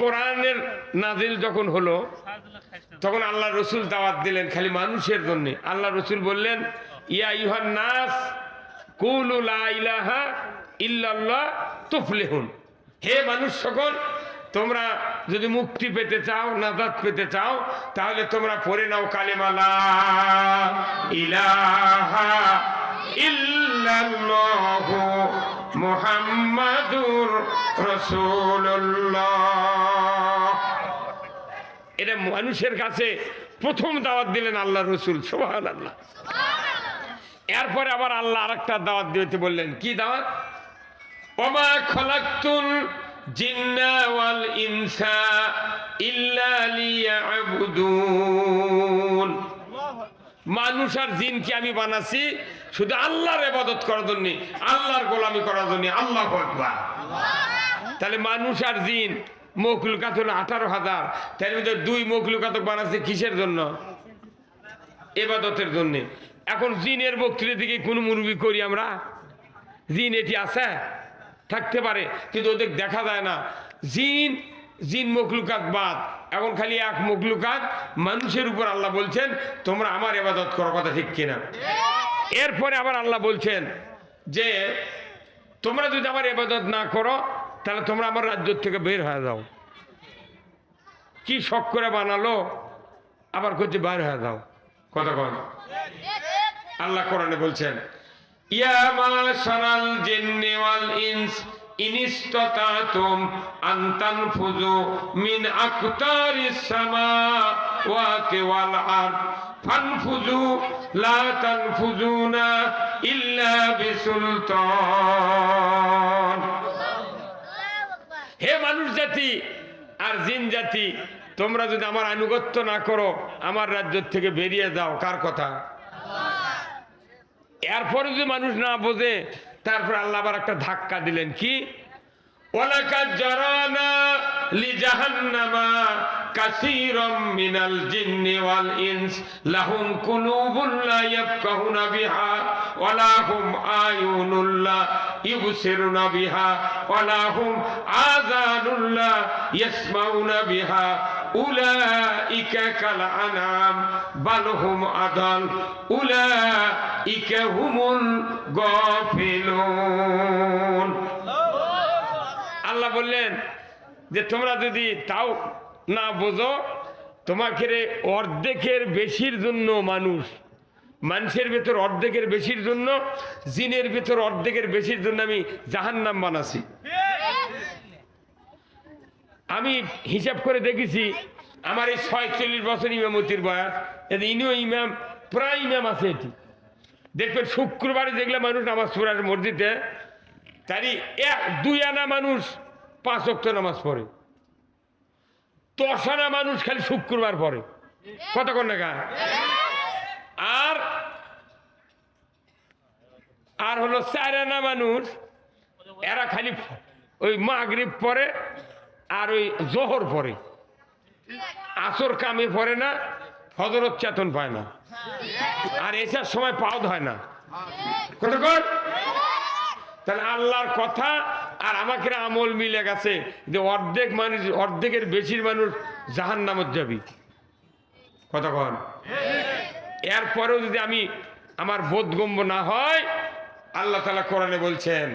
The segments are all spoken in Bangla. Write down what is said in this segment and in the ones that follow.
কোরআনের নাজিল যখন হলো, তখন আল্লাহ রসুল দাওয়াত দিলেন খালি মানুষের জন্য। আল্লাহ রসুল বললেন, ইয়া ইহান নাস ইলাহা ইল্লাল্লাহ তুফলিহুন। হে মানুষ সকল, তোমরা যদি মুক্তি পেতে চাও, নাজাত পেতে চাও, তাহলে তোমরা পড়ে নাও কালেমালা ইলাহা ইল্লাল্লাহু মুহাম্মাদুর রসুল্লাহ এটা মানুষের কাছে প্রথম দাওয়াত দিলেন আল্লাহ রসুল সোহান আল্লাহ এরপরে আবার আল্লাহ আরেকটা দাওয়াত দিতে বললেন কি দাওয়াত? ওমা খলাক্তুল জিন্না ওয়াল ইনসা ইল্লা লিয়াবুদুন। মানুষ আর জিনকে আমি বানাচ্ছি, শুধু আল্লাহর ইবাদত করার জন্য, আল্লাহর গোলামি করার জন্য, আল্লাহ তাহলে মানুষ আর জিন মখলুকাত হলো আঠারো হাজার, তার মধ্যে দুই মখলুকাতক বানাচ্ছে কিসের জন্য? এবাদতের জন্য। এখন জিনের বক্তৃতা থেকে কোনো মুরবি করি আমরা? জিন এটি আছে? থাকতে পারে, কিন্তু ওদের দেখা যায় না। জিন জিন মখলুকাত বাদ। এখন খালি এক মখলুকাত, মানুষের উপর আল্লাহ বলছেন, তোমরা আমার এবাদত করো কথা ঠিক কিনা? এরপরে আবার আল্লাহ বলছেন যে, তোমরা যদি আমার এবাদত না করো, তাহলে তোমরা আমার রাজ্য থেকে বের হয়ে যাও। কি শখ করে বানালো, আবার করছে বাইর হয়ে যাও। কথা কন আল্লাহ কোরআনে বলছেন, ইয়া মাশারাল জিন্নি ওয়াল ইনস ইন ইসতাতাতুম আন তানফুযু মিন আকতারিস সামাওয়াতি ওয়াল আরদ ফানফুযু লা তানফুযুনা ইল্লা বিসুলতান। হে মানুষ জাতি আর জিন জাতি তোমরা যদি আমার আনুগত্য না করো আমার রাজ্য থেকে বেরিয়ে যাও কার কথা? এরপরে যদি মানুষ না বোঝে তারপর আল্লাহ আবার একটা ধাক্কা দিলেন কি? ওয়ালাকাদ জারানা লিজাহান্নামা কাসীরাম মিনাল জিন্নি ওয়াল ইনস, লাহুম কুলুবুন লা ইয়াফকাহুনা বিহা ওয়ালা হুম আয়ুনুন লা ইবসিরুনা বিহা ওয়ালা হুম আযানুন লা ইয়াসমাউনা বিহা, উলাইকা কাল আনাম বাল হুম আদাল, উলাইকা হুমুল গাফিলুন। আল্লাহ বললেন যে, তোমরা যদি তাও না বোঝো, তোমাকে রে অর্ধেকের বেশির জন্য মানুষ, মানুষের ভেতর অর্ধেকের বেশির জন্য, জিনের ভেতর অর্ধেকের বেশির জন্য আমি জাহান্নাম বানাছি। আমি হিসাব করে দেখেছি, আমার এই ছয়চল্লিশ বছর ইমামতির বয়স, এতে ইনিও ইমাম, প্রায় ইমাম আছে এটি। দেখবেন শুক্রবারে দেখলে মানুষ আমার পড়ার মসজিদে, তারই এক, দুই আনা মানুষ পাঁচ অক্ত নামাজ পড়ে। দশ আনা মানুষ খালি শুক্রবার পড়ে কতক্ষণ টাকা আর আর হলো চার আনা মানুষ, এরা খালি ওই মাগরিব পরে আর ওই জোহর পরে। আসর কামে পরে না, ফজরত চেতন পায় না। আর এসার সময় পাওয়া হয় না। কতক্ষণ তাহলে আল্লাহর কথা আর আমাকে আমল মিলে গেছে যে অর্ধেক মানুষ, অর্ধেকের বেশির মানুষ জাহান নামত যাবি কতক্ষণ এরপরেও যদি আমি আমার বোধগম্য না হয়, আল্লাহ তালা কোরআনে বলছেন,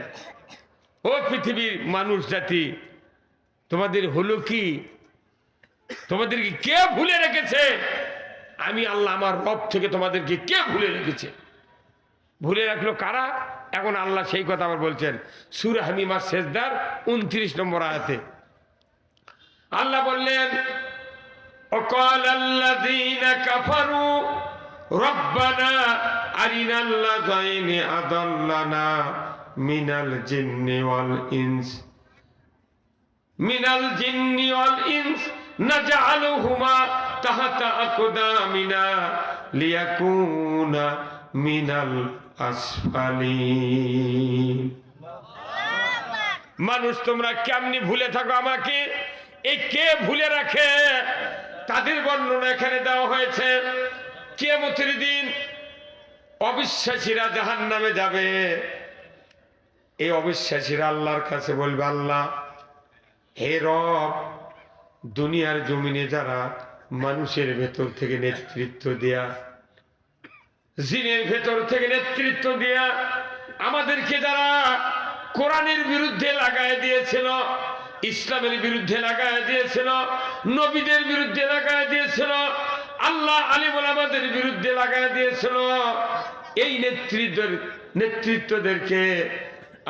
ও পৃথিবীর মানুষ জাতি, তোমাদের হলো কি? তোমাদেরকে কে ভুলে রেখেছে? আমি আল্লাহ আমার রব থেকে তোমাদেরকে কে ভুলে রেখেছে? ভুলে রাখলো কারা এখন আল্লাহ সেই কথা আবার বলছেন সুর হামিমার শেষদার উনত্রিশ নম্বর আয়াতে আল্লাহ বললেন وقال الذين كفروا ربنا أرنا الذين أضلنا من الجن والإنس من الجن والإنس نجعلهما تحت أقدامنا ليكون من মানুষ, তোমরা কেমনি ভুলে থাকো আমাকে? এই কে ভুলে রাখে? তাদের বর্ণনা এখানে দেওয়া হয়েছে। কে মতির দিন অবিশ্বাসীরা জাহান নামে যাবে। এই অবিশ্বাসীরা আল্লাহর কাছে বলবে, আল্লাহ, হে রব, দুনিয়ার জমিনে যারা মানুষের ভেতর থেকে নেতৃত্ব দেয়া জিনের ভেতর থেকে নেতৃত্ব দেয়া আমাদেরকে যারা কোরআনের বিরুদ্ধে লাগায় দিয়েছিল, ইসলামের বিরুদ্ধে লাগায় দিয়েছিল, নবীদের বিরুদ্ধে লাগায় দিয়েছিল, আল্লাহ আলিমুল আমাদের বিরুদ্ধে লাগায় দিয়েছিল, এই নেতৃত্বের নেতৃত্বদেরকে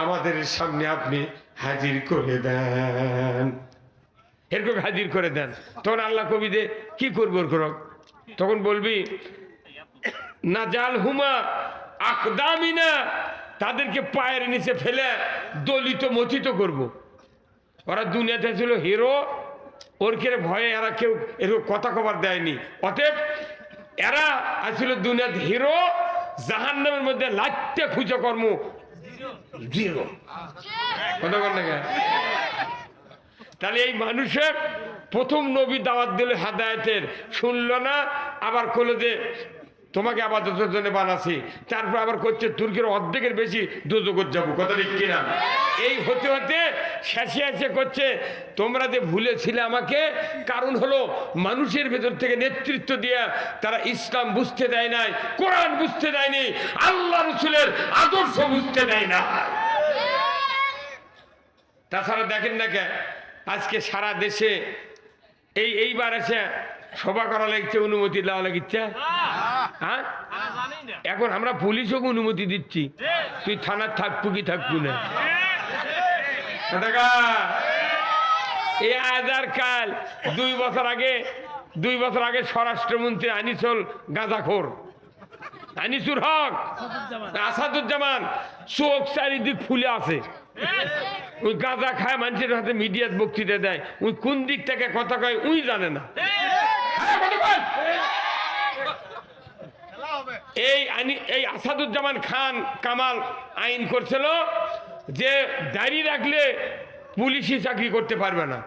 আমাদের সামনে আপনি হাজির করে দেন। এরকম হাজির করে দেন। তখন আল্লাহ কবিদে কি করব তখন বলবি না জাল হুমা আকদামি না তাদেরকে পায়ের নিচে ফেলে দলিত মথিত করব। ওরা দুনিয়াতে ছিল হিরো, ওর কে ভয়ে এরা কেউ এরকম কথা কবার দেয়নি। অতএব এরা আসছিল দুনিয়াতে হিরো, জাহান্নামের মধ্যে লাইতে খুঁজে কর্ম। জিরো। তাহলে এই মানুষের প্রথম নবী দাওয়াত দিল হাদায়তের। শুনলো না, আবার করল যে তোমাকে আপাততের জন্য বানাছি তারপর আবার করছে তুর্কির অর্ধেকের বেশি দুজগত যাব। কথা ঠিক কিনা? এই হতে হতে শেষে এসে করছে, তোমরা যে ভুলেছিলে আমাকে, কারণ হলো মানুষের ভেতর থেকে নেতৃত্ব দিয়ে তারা ইসলাম বুঝতে দেয় নাই, কোরআন বুঝতে দেয়নি, আল্লাহ রসুলের আদর্শ বুঝতে দেয় না তাছাড়া দেখেন না কে? আজকে সারা দেশে এই এইবার এসে সভা করা লাগছে অনুমতি দেওয়া লাগিচ্ছে হ্যাঁ। এখন আমরা পুলিশও অনুমতি দিচ্ছি। তুই থানার থাকব কি থাকব না। এই আজার কাল দুই বছর আগে দুই বছর আগে স্বরাষ্ট্রমন্ত্রী আনিসুল গাঁজাখোর। আনিসুর হক আসাদুজ্জামান চোখ চারিদিক ফুলে আছে। ওই গাঁজা খায় মানুষের হাতে মিডিয়াত বক্তৃতা দেয়। ওই কোন দিক থেকে কথা কয় উই জানে না। হ্যাঁ। এই আনি এই আসাদুজ্জামান খান কামাল আইন করছিল যে দাঁড়িয়ে রাখলে পুলিশি চাকরি করতে পারবে না।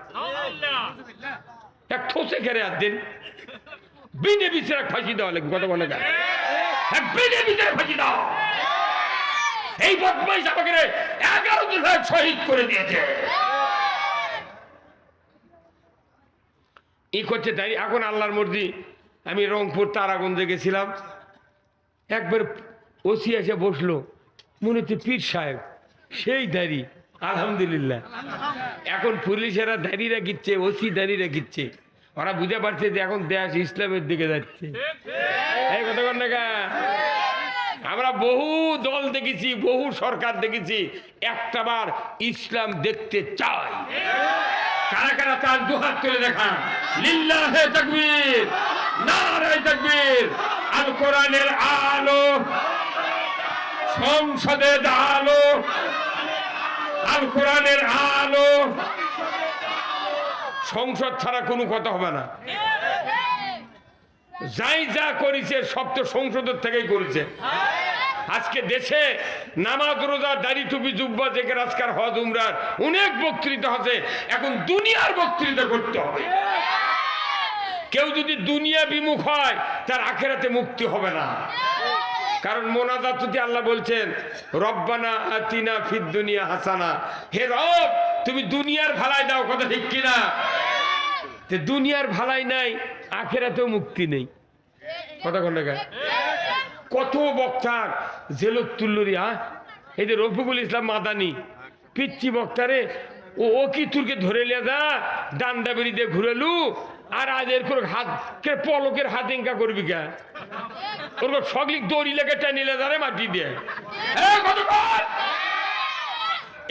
এক ঠোসে খেরে আর দিন। বিনে বিচারে ফাঁসি দেওয়া লাগবে গায় এক বিনে বিচারে ফাঁসি দাও। এই বদমাইশ আমাকে এগারো জন শহীদ করে দিয়েছে। ই করছে তাই। এখন আল্লাহর মর্জি, আমি রংপুর তারাগঞ্জে গেছিলাম। একবার ওসি এসে বসল, মনে হচ্ছে পীর সাহেব, সেই দাড়ি, আলহামদুলিল্লাহ। এখন পুলিশেরা দাঁড়িয়ে রাখিচ্ছে, ওসি দাঁড়িয়ে রাখিচ্ছে। ওরা বুঝতে পারছে যে এখন দেশ ইসলামের দিকে যাচ্ছে। এই আমরা বহু দল দেখেছি, বহু সরকার দেখেছি একটাবার ইসলাম দেখতে চাই। কারা কারা তার দুহাত তুলে লিল্লাহে আল কোরআনের আলো, সংসদে আলো, আল কোরআনের আলো। সংসদ ছাড়া কোনো কথা হবে না। যাই যা করেছে, সব তো সংসদের থেকেই করেছে। আজকে দেশে নামাজ, রোজা, দাড়ি, টুপি, জুব্বা থেকে আজকার, হজ, উমরার অনেক বক্তৃতা আছে। এখন দুনিয়ার বক্তৃতা করতে হবে। কেউ যদি দুনিয়া বিমুখ হয়, তার আখেরাতে মুক্তি হবে না। কারণ মোনাজাত যদি আল্লাহ বলছেন, রব্বানা আতিনা ফিদ দুনিয়া হাসানা। হে রব, তুমি দুনিয়ার ভালাই দাও, কথা ঠিক কিনা? দুনিয়ার ভালাই নাই, আখেরাতেও মুক্তি নেই। কথা কোন কত বক্তার? জেলত তুল্লুরি হ্যাঁ? এই যে রফিকুল ইসলাম মাদানি পিচ্ছি বক্তারে, ও ও কি তুরকে ধরে লিয়া যা? ডান্ডা বেরি দিয়ে ঘুরেলু? আর আজ এর হাত কে পলকের হাত ইঙ্কা করবি কে? ওর সগলিক দড়ি লেগে টানিলে যারে মাটি দিয়ে।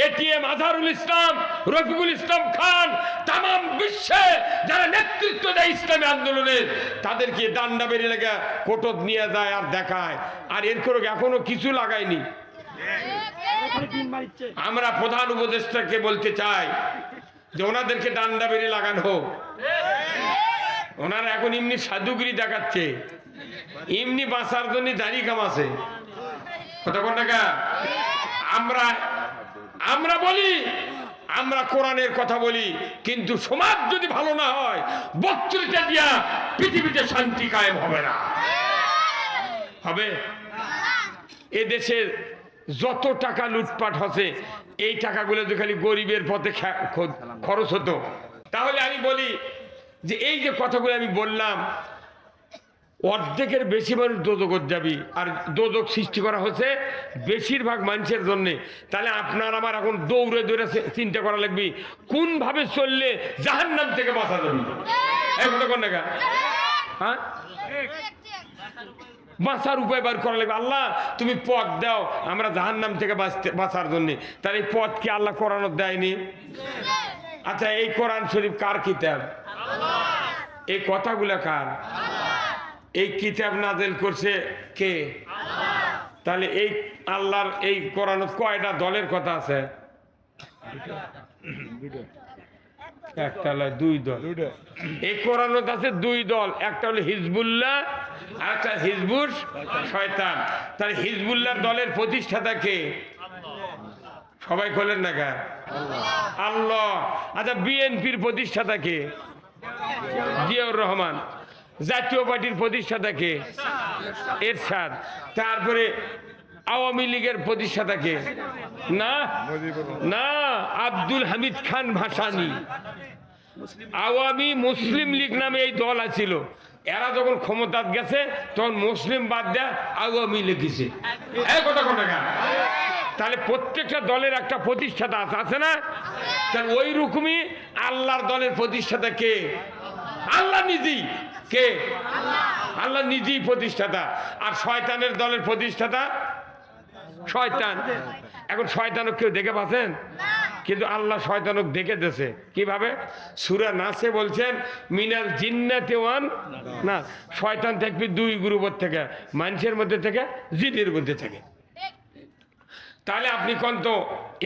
এটিএম আজহারুল ইসলাম, রফিকুল ইসলাম খান তাম বিশ্বে যারা নেতৃত্ব দেয় ইসলামী আন্দোলনের, তাদেরকে ডান্ডা বেরিয়ে লেগে কোটত নিয়ে যায় আর দেখায়। আর এর করে এখনও কিছু লাগায়নি। আমরা প্রধান উপদেষ্টাকে বলতে চাই যে ওনাদেরকে ডান্ডা বেরিয়ে লাগানো হোক। ওনারা এখন এমনি সাধুগিরি দেখাচ্ছে। এমনি বাঁচার জন্য দাড়ি কামাছে কোন টাকা আমরা আমরা বলি, আমরা কোরআনের কথা বলি, কিন্তু সমাজ যদি ভালো না হয়, বক্তৃতা দিয়া পৃথিবীতে শান্তি কায়েম হবে না। হবে? এ দেশের যত টাকা লুটপাট হচ্ছে, এই টাকাগুলো যদি খালি গরিবের পথে খরচ হতো, তাহলে আমি বলি যে, এই যে কথাগুলো আমি বললাম অর্ধেকের বেশি মানুষ দোদকত যাবি আর দোদক সৃষ্টি করা হচ্ছে বেশিরভাগ মানুষের জন্যে। তাহলে আপনার আমার এখন দৌড়ে দৌড়ে চিন্তা করা লাগবে, কোনভাবে চললে জাহান নাম থেকে বাঁচা যাবে? এই না হ্যাঁ? বাঁচার উপায় বার করা লাগবে। আল্লাহ, তুমি পথ দাও আমরা জাহান্নাম থেকে বাঁচতে বাঁচার জন্যে। তাহলে এই পথ কি আল্লাহ কোরআনত দেয়নি? আচ্ছা এই কোরআন শরীফ কার কিতাব? এই কথাগুলা কার? এই কিতাব নাজেল করছে কে? তাহলে এই আল্লাহর এই কোরআনত কয়টা দলের কথা আছে? একটা হলো দুই দল। এই কোরআনত আছে দুই দল একটা হলো হিজবুল্লাহ আর একটা হিজবুর শয়তান। তাহলে হিজবুল্লাহর দলের প্রতিষ্ঠাতা কে? সবাই খোলেন না কা আল্লাহ। আচ্ছা বিএনপির প্রতিষ্ঠাতা কে? জিয়াউর রহমান। জাতীয় পার্টির প্রতিষ্ঠাতা কে? এরশাদ। তারপরে আওয়ামী লীগের প্রতিষ্ঠাতা কে? না? না, আব্দুল হামিদ খান ভাসানি। আওয়ামী মুসলিম লীগ নামে এই দল আছিল। এরা যখন ক্ষমতাত গেছে, তখন মুসলিম বাদ দেয়া আওয়ামী লিখেছে তাহলে প্রত্যেকটা দলের একটা প্রতিষ্ঠাতা আছে আছে না? তাহলে ওই রকমই আল্লাহর দলের প্রতিষ্ঠাতা কে? আল্লাহ নিজেই। কে? আল্লাহ নিজেই প্রতিষ্ঠাতা। আর শয়তানের দলের প্রতিষ্ঠাতা? শয়তান। এখন শয়তানক কেউ দেখে পাচ্ছেন? কিন্তু আল্লাহ শয়তানক দেখে দেছে কীভাবে? সুরা নাসে বলছেন, মিনাল জিন্নাতে ওয়ান না শয়তান থাকবে দুই গ্রুপের থেকে, মানুষের মধ্যে থেকে, জিনের মধ্যে থেকে। তাহলে আপনি কোন তো?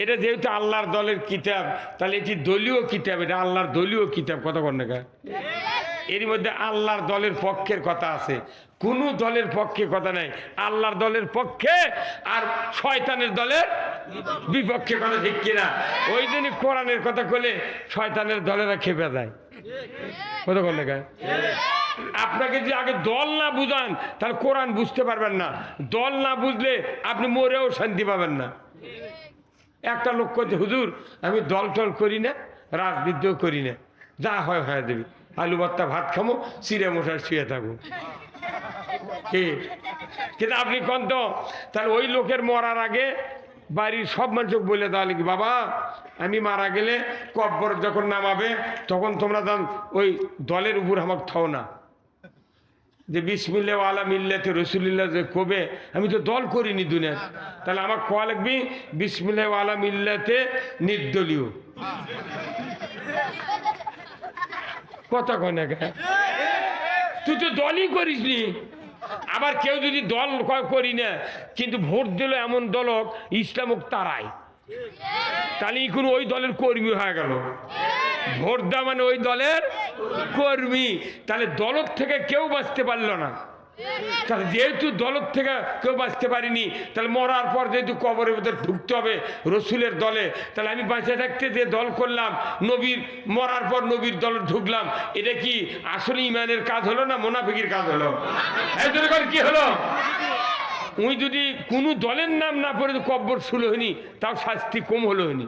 এটা যেহেতু আল্লাহর দলের কিতাব, তাহলে এটি দলীয় কিতাব, এটা আল্লাহর দলীয় কিতাব কত না এর মধ্যে আল্লাহর দলের পক্ষের কথা আছে। কোনো দলের পক্ষে কথা নাই। আল্লাহর দলের পক্ষে আর শয়তানের দলের বিপক্ষে কথা ঠিক কিনা। ওই জন্যই কোরআনের কথা বলে শয়তানের দলেরা খেপে না আপনাকে যে আগে দল না বুঝান, তাহলে কোরআন বুঝতে পারবেন না। দল না বুঝলে আপনি মরেও শান্তি পাবেন না। একটা লোক করছে হুজুর, আমি দল টল করি না, রাজনীতিও করি না। যা হয়, হয়ে দেবি। আলু ভর্তা, ভাত খামো চিড়ে মশাই শুয়ে থাকব কি? কিন্তু আপনি কন তো? তাহলে ওই লোকের মরার আগে বাড়ির সব মানুষ বলে দেওয়া কি বাবা, আমি মারা গেলে কব্বর যখন নামাবে, তখন তোমরা তখন ওই দলের উপর আমাকে থাও না। যে বিসমিল্লা আলা মিল্লাতে রসুলিল্লাহ যে কবে? আমি তো দল করিনি দুনিয়া তাহলে আমার কোয়া লাগবি? বিসমিল্লা আলা মিল্লাতে নির্দলীয়। কথা কয় না? তুই তো দলই করিস নি। আবার কেউ যদি দল করি না, কিন্তু ভোট দিল এমন দলক ইসলামক তারাই। তাহলে কোন ওই দলের কর্মী হয়ে গেল। ভোট দেওয়া মানে ওই দলের কর্মী। তাহলে দলত থেকে কেউ বাঁচতে পারল না। তাহলে যেহেতু দলত থেকে কেউ বাঁচতে পারিনি তাহলে মরার পর যেহেতু কবরের ভিতরে ঢুকতে হবে রসুলের দলে তাহলে আমি বাঁচে থাকতে যে দল করলাম নবীর মরার পর নবীর দল ঢুকলাম এটা কি আসলে ইমানের কাজ হলো না মোনাফিকির কাজ হলো? কি হলো? উই যদি কোনো দলের নাম না পড়ে কব্বর শুলো হয়নি তাও শাস্তি কম হলো হয়নি।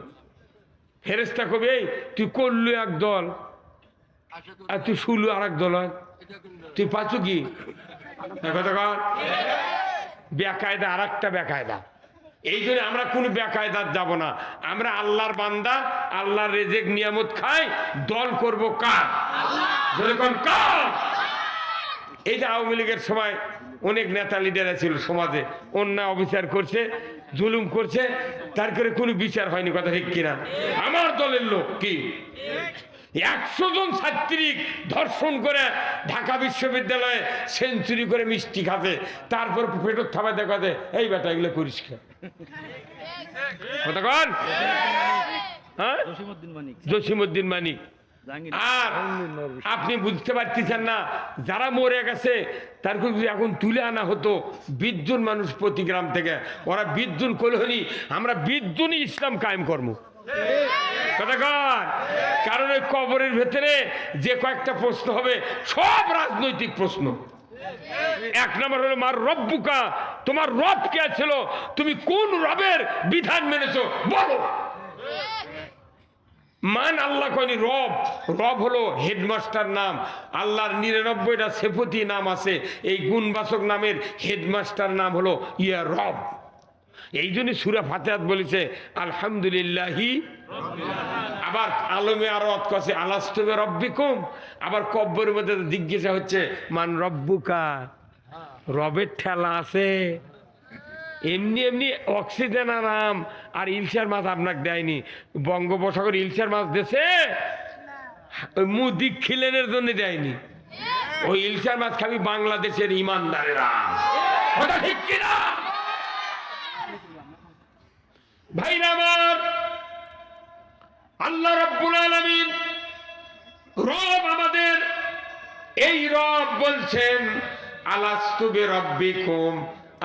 ফেরেস্তা কবে "এই, তুই করলু এক দল আর তুই শুলু আর এক দল হয়। তুই পাচ্ছ কি? বেকায়দা আর একটা বেকায়দা। এই জন্য আমরা কোনো বেকায়দার যাব না। আমরা আল্লাহর বান্দা, আল্লাহর রেজেক নিয়ামত খাই। দল করব কার? কার? এই যে আওয়ামী লীগের সময় অনেক নেতা লিডাররা ছিল সমাজে। অন্যায় অবিচার করছে, জুলুম করছে। তার করে কোনো বিচার হয়নি, কথা ঠিক কিনা? আমার দলের লোক কি? একশো জন ছাত্রী ধর্ষণ করে ঢাকা বিশ্ববিদ্যালয়ে সেঞ্চুরি করে মিষ্টি খাতে তারপর পেটর থাবায় দেখাতে এই বেটা, এগুলো করিস কে? কথা কন? হ্যাঁ? জসিমুদ্দিন মানিক। আর আপনি বুঝতে পারতেছেন না, যারা মরে গেছে তার যদি এখন তুলে আনা হতো বিদ্যুন মানুষ প্রতি গ্রাম থেকে, ওরা বিদ্যুন করলেনি আমরা বিদ্যুনই ইসলাম কায়েম কর্ম কথা কারণ ওই কবরের ভেতরে যে কয়েকটা প্রশ্ন হবে, সব রাজনৈতিক প্রশ্ন। এক নম্বর হলো, মার রব্বুকা, তোমার রব কে ছিল? তুমি কোন রবের বিধান মেনেছো? বলো। মান আল্লাহ কয়নি, রব। রব হলো হেডমাস্টার নাম। আল্লাহর নিরানব্বইটা সেফতি নাম আছে। এই গুণবাচক নামের হেডমাস্টার নাম হলো ইয়া রব। এই জন্য সুরা ফাতেহাত বলেছে আলহামদুলিল্লাহি। আবার আলমে আরও কছে আলাস্তবে রব্বিকুম। আবার কব্বরের মধ্যে জিজ্ঞাসা হচ্ছে মান রব্বুকা? রবের ঠেলা আছে। এমনি এমনি অক্সিজেন আরাম আর ইলশার মাছ আপনাকে দেয়নি। বঙ্গোপসাগর ইলশার মাছ দেশে ওই মুদি খিলেনের জন্য দেয়নি। ওই ইলশার মাছ খাবি বাংলাদেশের ইমানদারেরা। ঠিক কিনা? আল্লাহ রব্বুল আলামিন রব আমাদের, এই রব বলছেন আলাস্তুবে রব্বিকুম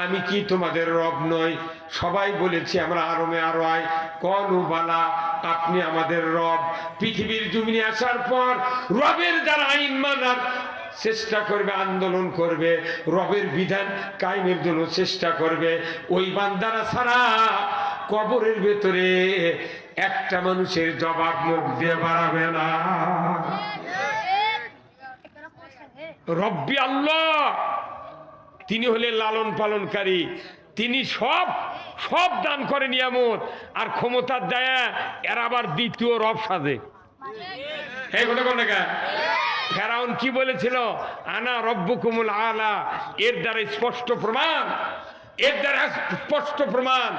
আমি কি তোমাদের রব নই? সবাই বলেছি, আমরা আরমে আরও আয় বালা, আপনি আমাদের রব। পৃথিবীর জমিনে আসার পর রবের যারা আইন মানার চেষ্টা করবে, আন্দোলন করবে, রবের বিধান কায়েমের জন্য চেষ্টা করবে, ওই বান্দারা ছাড়া কবরের ভেতরে একটা মানুষের জবাব মুখ দিয়ে বাড়াবে না। রব্বি আল্লাহ! তিনি হলেন লালন পালনকারী। তিনি সব সব দান করে নিয়ামত। আর ক্ষমতার দেয়া, এর আবার দ্বিতীয় রব সাজে। ফেরাউন কি বলেছিল? আনা রব্বুকুমুল আলা। এর দ্বারা স্পষ্ট প্রমাণ এর দ্বারা স্পষ্ট প্রমাণ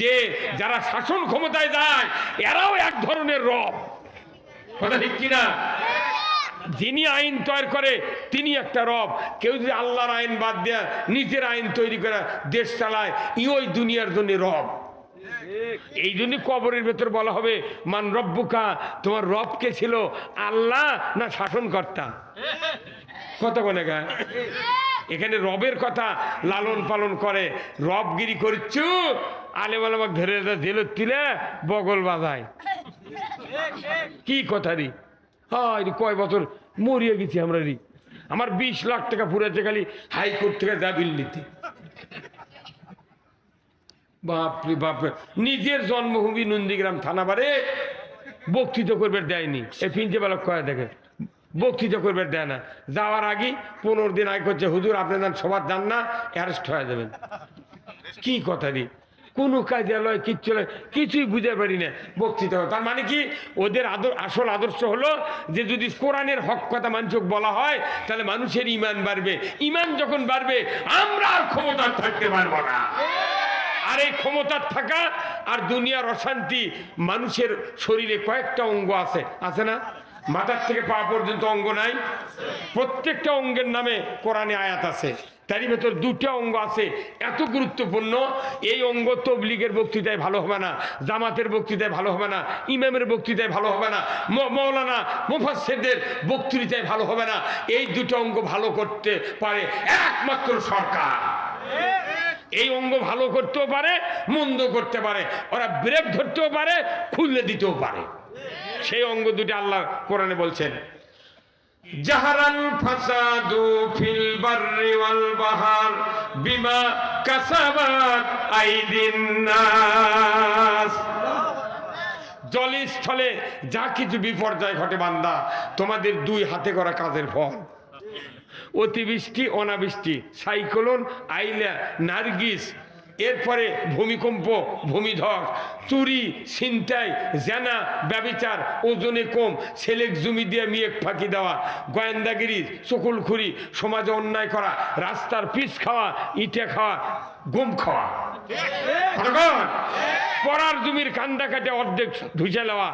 যে যারা শাসন ক্ষমতায় যায়, এরাও এক ধরনের রব। কথা ঠিক কিনা? যিনি আইন তৈরি করে, তিনি একটা রব। কেউ যদি আল্লাহর আইন বাদ দেয়, নিজের আইন তৈরি করে দেশ চালায় ই ওই দুনিয়ার জন্য রব। এই জন্য কবরের ভেতর বলা হবে, মান রব্বুকা, তোমার রব কে ছিল? আল্লাহ না শাসনকর্তা? কত কোনে গা। এখানে রবের কথা লালন পালন করে। রবগিরি করছু আলেম আলেমাক ধরে জেল তুলে বগল বাজায়। কি কথা রি? হ্যাঁ কয় বছর মরিয়ে গেছি আমরা রি। আমার বিশ লাখ টাকা ফুরেছে খালি হাইকোর্ট থেকে দাবিল নিতে। বাপরে বাপরে নিজের জন্মভূমি নন্দীগ্রাম থানা বারে বক্তৃতা করবে দেয়নি। এই প্রিন্সিপাল কয়ে দেখে? বক্তৃতা করবে দেয় না। যাওয়ার আগে পনেরো দিন আগে করছে হুজুর, আপনি যান, সবার যান না, অ্যারেস্ট হয়ে যাবেন। কি কথা রে? কোনো কাজে লয় কিচ্ছু লয় কিছুই বুঝতে পারি না বক্তৃতা। তার মানে কি? ওদের আদর আসল আদর্শ হলো যে, যদি কোরআনের হক কথা মানুষক বলা হয়, তাহলে মানুষের ইমান বাড়বে। ইমান যখন বাড়বে, আমরা আর ক্ষমতা থাকতে পারব না। আর এই ক্ষমতার থাকা আর দুনিয়ার অশান্তি মানুষের শরীরে কয়েকটা অঙ্গ আছে। আছে না? মাথার থেকে পা পর্যন্ত অঙ্গ নাই। প্রত্যেকটা অঙ্গের নামে কোরআনে আয়াত আছে। তারই ভেতর দুটো অঙ্গ আছে। এত গুরুত্বপূর্ণ, এই অঙ্গ তবলিগের বক্তৃতায় ভালো হবে না, জামাতের বক্তৃতায় ভালো হবে না, ইমামের বক্তৃতায় ভালো হবে না মৌলানা মুফাসসিরদের বক্তৃতায় ভালো হবে না। এই দুটো অঙ্গ ভালো করতে পারে একমাত্র সরকার। এই অঙ্গ ভালো করতেও পারে, মন্দ করতে পারে। ওরা ব্রেক ধরতেও পারে খুললে দিতেও পারে। সেই অঙ্গ দুটি আল্লাহ কোরআনে বলছেন। জাহারাল ফাসাদু ফিল বাররি ওয়াল বাহার বিমা কাসাবাত আইদিন নাস। জলস্থলে যা কিছু বিপর্যয় ঘটে বান্দা, তোমাদের দুই হাতে করা কাজের ফল। অতিবৃষ্টি, অনাবৃষ্টি, সাইক্লোন, আইলা, নার্গিস এরপরে ভূমিকম্প, ভূমিধস, চুরি, ছিনতাই, জেনা, ব্যবিচার, ওজনে কম, ছেলেক জমি দিয়ে মিয়েক ফাঁকি দেওয়া, গোয়েন্দাগিরি, চকুলখুরি, সমাজে অন্যায় করা, রাস্তার পিস খাওয়া, ইটে খাওয়া, গুম খাওয়া? পড়ার জমির কান্দা কাটে অর্ধেক ধুইছে নেওয়া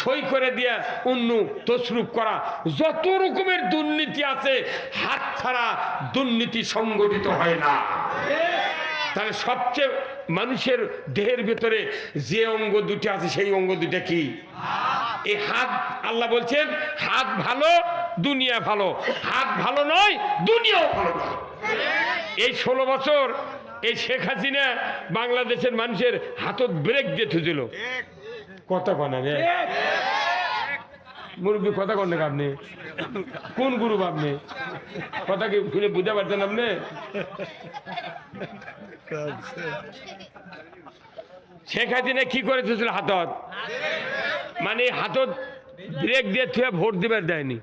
সই করে দিয়ে অন্য তসরুপ করা, যত রকমের দুর্নীতি আছে, হাত ছাড়া দুর্নীতি সংগঠিত হয় না তাহলে সবচেয়ে মানুষের দেহের ভেতরে যে অঙ্গ দুটি আছে, সেই অঙ্গ দুটা কি? এই হাত, আল্লাহ বলছেন, হাত ভালো, দুনিয়া ভালো। হাত ভালো নয়, দুনিয়াও ভালো নয়। এই ষোলো বছর এই শেখ হাসিনা বাংলাদেশের মানুষের হাতত ব্রেক দিয়ে থুছিল কথা কনা রে? মুরব্বী, কথা কন আপনি? কোন গুরু আপনি? কথা কি শুনে বুঝতে পারছেন আপনি? শেখ হাসিনা কি করে থুছিল হাতত? মানে হাতত ব্রেক দিয়ে থুয়ে ভোট দিবার দেয়নি।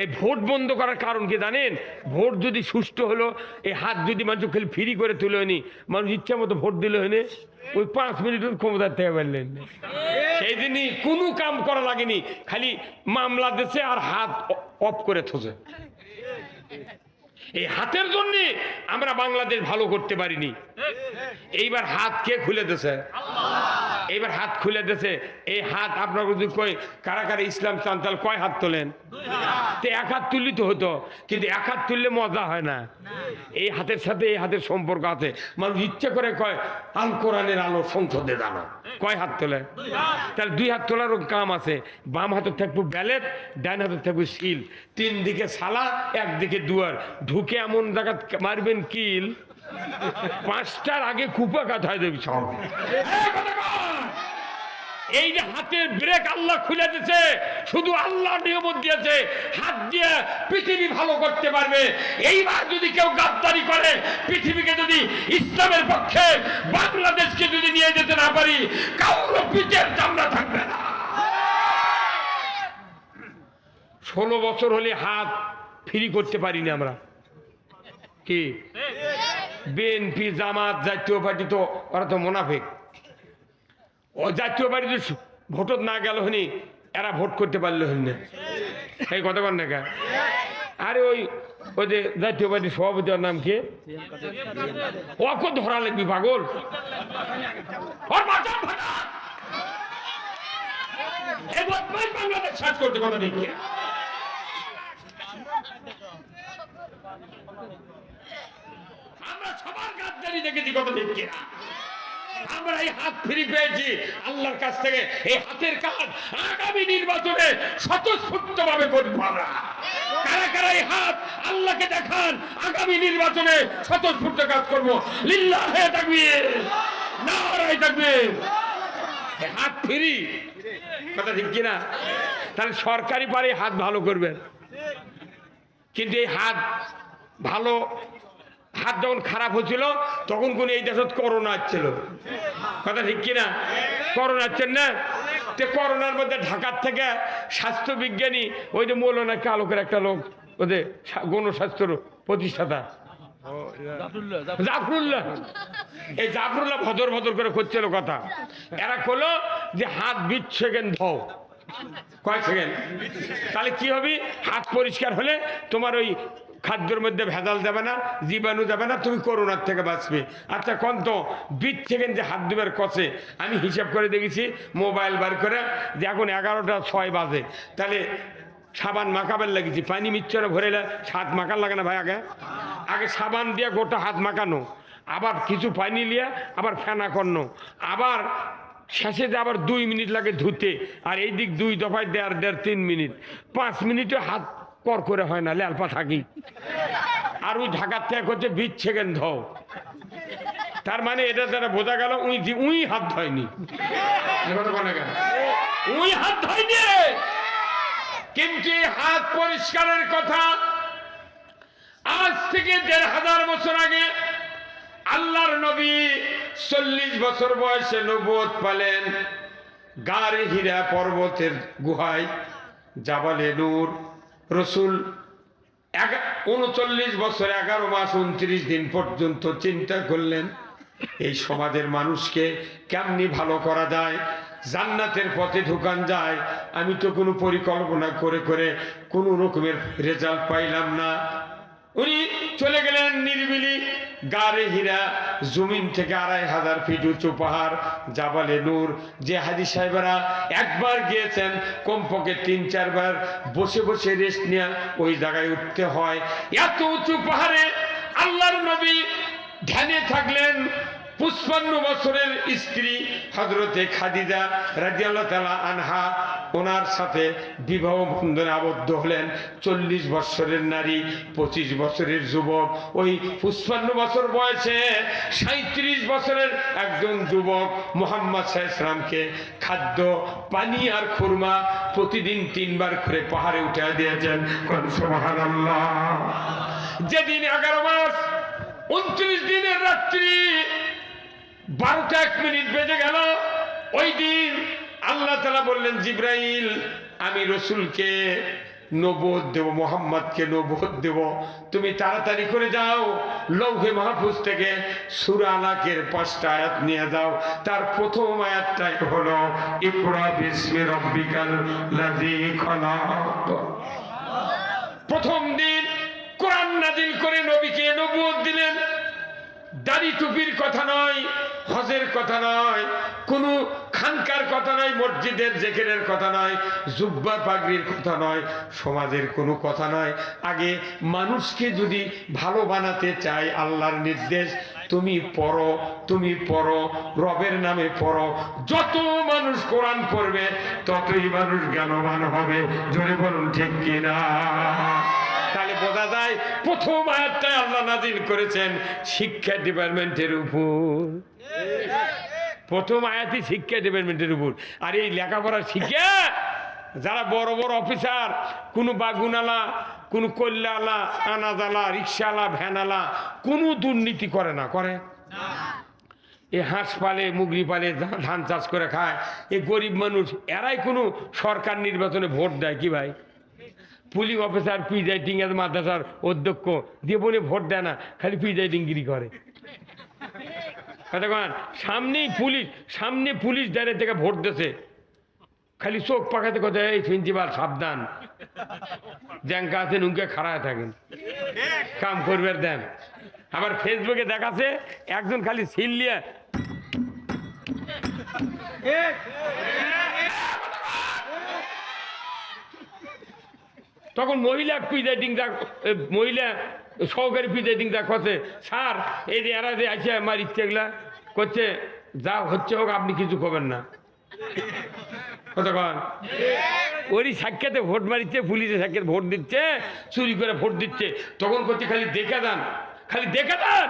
এই ভোট বন্ধ করার কারণ কি জানেন? ভোট যদি সুষ্ঠু হলো, এই হাত যদি মানুষ খালি ফ্রি করে তুলে হয়নি, মানুষ ইচ্ছা মতো ভোট দিলে হয়নি, ওই পাঁচ মিনিটের ক্ষমতা থেকে পারলেন না। সেই দিনই কোনো কাম করা লাগেনি, খালি মামলা দিছে আর হাত অফ করে থছে। এই হাতের জন্য আমরা বাংলাদেশ ভালো করতে পারিনি। এইবার হাত কে খুলে দিছে? এইবার হাত খুলে দিছে এই হাত আপনার যদি কই কারা কারা ইসলাম চান, তাহলে কয় হাত তোলেন? তো এক হাত তুললি তো হতো, কিন্তু এক হাত তুললে মজা হয় না। এই হাতের সাথে এই হাতের সম্পর্ক আছে। মানুষ ইচ্ছে করে কয়, আল কোরআনের আলো সংসদে জানো। কয় হাত তোলে? তাহলে দুই হাত তোলারও কাম আছে। বাম হাতে থাকব ব্যালেট, ডান হাতে থাকব শিল। তিন দিকে সালা, একদিকে দুয়ার। ঢুকে এমন জায়গা মারবেন কিল? পাঁচটার আগে কুপাকাত হয় দেবী সব। এই যে হাতের ব্রেক আল্লাহ খুলে দিয়েছে, শুধু আল্লাহ নিয়ম দিয়েছে, হাত দিয়ে পৃথিবী ভালো করতে পারবে। এইবার যদি কেউ গাদ্দারি করে, পৃথিবীকে যদি ইসলামের পক্ষে, বাংলাদেশকে যদি নিয়ে যেতে না পারি কাউর পিঠের চামড়া থাকবে না। ষোলো বছর হলে হাত ফ্রি করতে পারিনি আমরা। কি? বিএনপি জামাত জাতীয় পার্টি তো, ওরা তো মোনাফেক। ও জাতীয় পার্টি তো ভোটত না গেল হনি, এরা ভোট করতে পারল হন না। এই কথা কন না আরে ওই ওই যে জাতীয় পার্টির সভাপতির নাম কি? ওকে ধরা লাগবি, পাগল। করতে কথা? আমরা সবার গাদ্দারি দেখেছি কত কিনা। আমরা এই হাত ফিরে পেয়েছি আল্লাহর কাছ থেকে। এই হাতের কাজ আগামী নির্বাচনে স্বতঃস্ফূর্ত ভাবে করব আমরা। কারা কারা এই হাত আল্লাহকে দেখান, আগামী নির্বাচনে স্বতঃস্ফূর্ত কাজ করব। লিল্লাহ থাকবে নারায় থাকবে হাত ফিরি কথা ঠিক কিনা? তাহলে সরকারি পারে হাত ভালো করবেন। কিন্তু এই হাত ভালো হাত যখন খারাপ হচ্ছিল তখন কোন এই দেশত করোনা আসছিল। কথা ঠিক কিনা? করোনা আসছেন না? তো করোনার মধ্যে ঢাকার থেকে স্বাস্থ্য বিজ্ঞানী, ওই যে মৌলানা কালকের একটা লোক ওদের সা- গণস্বাস্থ্য প্রতিষ্ঠাতা। জাফরুল্লাহ। এই জাফরুল্লাহ ভদর করে করছিল কথা। এরা যে হাত বিশ সেকেন্ড ধও। কয় সেকেন্ড? তাহলে কি হবে? হাত পরিষ্কার হলে তোমার ওই খাদ্যের মধ্যে ভেজাল যাবে না, জীবাণু যাবে না, তুমি করোনার থেকে বাঁচবে। আচ্ছা কোন তো বিশ সেকেন্ড যে হাত দুবার কষে, আমি হিসাব করে দেখেছি, মোবাইল বার করে, যে এখন এগারোটা ছয় বাজে। তাহলে সাবান মাখাবার লাগিয়েছি পানি মিচ্ছরে ভরে হাত মাখার লাগে না ভাই আগে? আগে সাবান দিয়ে গোটা হাত মাখানো, আবার কিছু পানি নিয়ে আবার ফেনা করনো, আবার শেষে যে আবার দুই মিনিট লাগে ধুতে, আর এই দিক দুই দফায় দেড় দেড়, তিন মিনিট। পাঁচ মিনিটে হাত কর করে হয় না ল্যালপা থাকি আর ওই ঢাকার থেকে হচ্ছে বিশ সেকেন্ড ধও। তার মানে এটা দ্বারা বোঝা গেল উই দি- উই হাত ধয়নি? উই হাত ধয়নি কিন্তু হাত পরিষ্কারের কথা আজ থেকে দেড় হাজার বছর আগে আল্লাহর নবী চল্লিশ বছর বয়সে নবুয়ত পালেন গারে হীরা পর্বতের গুহায় জাবালে নূর। রসুল উনচল্লিশ বছর এগারো মাস উনত্রিশ দিন পর্যন্ত চিন্তা করলেন, এই সমাজের মানুষকে কেমনি ভালো করা যায়? জান্নাতের পথে ঢুকান যায়। আমি তো কোনো পরিকল্পনা করে করে কোনো রকমের রেজাল্ট পাইলাম না। উনি চলে গেলেন নিরিবিলি গারে হীরা, জমিন থেকে আড়াই হাজার ফিট উঁচু পাহাড়, জাবালে নূর। যে হাজি সাহেবরা একবার গিয়েছেন, কমপক্ষে তিন, চারবার বসে বসে রেস্ট নিয়ে ওই জায়গায় উঠতে হয়। এত উঁচু পাহাড়ে আল্লাহর নবী ধ্যানে থাকলেন পুষ্পান্ন বছরের স্ত্রী হজরতে খাদিজা রাজিয়াল্লাহ তালা আনহা, ওনার সাথে বিবাহ বন্ধনে আবদ্ধ হলেন। চল্লিশ বছরের নারী, পঁচিশ বছরের যুবক। ওই পুষ্পান্ন বছর বয়সে সাঁত্রিশ বছরের একজন যুবক মোহাম্মদ সাহসালামকে খাদ্য, পানি আর খুরমা প্রতিদিন তিনবার করে পাহাড়ে উঠে দিয়েছেন। যেদিন এগারো মাস, উনত্রিশ দিনের রাত্রি বারোটা এক মিনিট বেজে গেল। ওই দিন আল্লাহ তালা বললেন, জিব্রাইল, আমি রসুলকে নবোধ দেব, মোহাম্মদকে নবোধ দেব। তুমি তাড়াতাড়ি করে যাও, লৌহে মাহফুজ থেকে সুরা আলাকের পাঁচটা আয়াত নিয়ে যাও। তার প্রথম আয়াতটাই হলো, ইকরা বিস্মি রব্বিকাল প্রথম দিন কোরআন নাজিল করে নবীকে নবুয়ত দিলেন। দাড়ি টুপির কথা নয়, হজের কথা নয়, কোনো খানকার কথা নয়, মসজিদের জেকেরের কথা নয়, জুব্বা পাগড়ির কথা নয়, সমাজের কোনো কথা নয়। আগে মানুষকে যদি ভালো বানাতে চাই আল্লাহর নির্দেশ, তুমি পড়ো তুমি পড়ো, রবের নামে পড়ো। যত মানুষ কোরআন পড়বে, ততই মানুষ জ্ঞানবান হবে। জোরে বলুন, ঠিক কিনা? বোঝা যায়, প্রথম আয়াতটা আল্লাহ নাজিল করেছেন শিক্ষা ডিপার্টমেন্টের উপর। প্রথম আয়াতই শিক্ষা ডিপার্টমেন্টের উপর। আর এই লেখাপড়া শিক্ষা যারা বড় বড় অফিসার, কোনো বাগুনালা, কোনো কল্যালা, আনাজালা রিক্সাওয়ালা ভ্যানালা, কোনো দুর্নীতি করে না, করে। এ হাঁস পালে, মুগরি পালে ধান চাষ করে খায়, এ গরিব মানুষ, এরাই কোনো সরকার নির্বাচনে ভোট দেয় কি ভাই? পুলিশ অফিসার প্রিজাইডিং এর মাদ্রাসার অধ্যক্ষ। দিয়ে বলে ভোট দেয় না, খালি প্রিজাইডিংগিরি করে। কথা সামনেই পুলিশ, সামনে পুলিশ দাঁড়িয়ে থেকে ভোট দিছে খালি চোখ পাকাতে কথা, এই প্রিন্সিপাল, সাবধান। জ্যাঙ্কা আছেন উনকে খাড়ায় থাকেন। কাম করবে দেন। আবার ফেসবুকে দেখাচ্ছে, একজন খালি সিল্লিয়া তখন মহিলা প্রিজাইডিং দা এ, মহিলা সহকারী প্রিজাইডিং দা করছে। স্যার এই যে এরা যে আছে আমার ইচ্ছে এগুলা করছে যা হচ্ছে হোক আপনি কিছু করবেন না। কতক্ষণ ওরই সাক্ষাতে ভোট মারিচ্ছে পুলিশে সাক্ষাৎ ভোট দিচ্ছে চুরি করে ভোট দিচ্ছে। তখন করছে খালি দেখে দেন খালি দেখে দেন।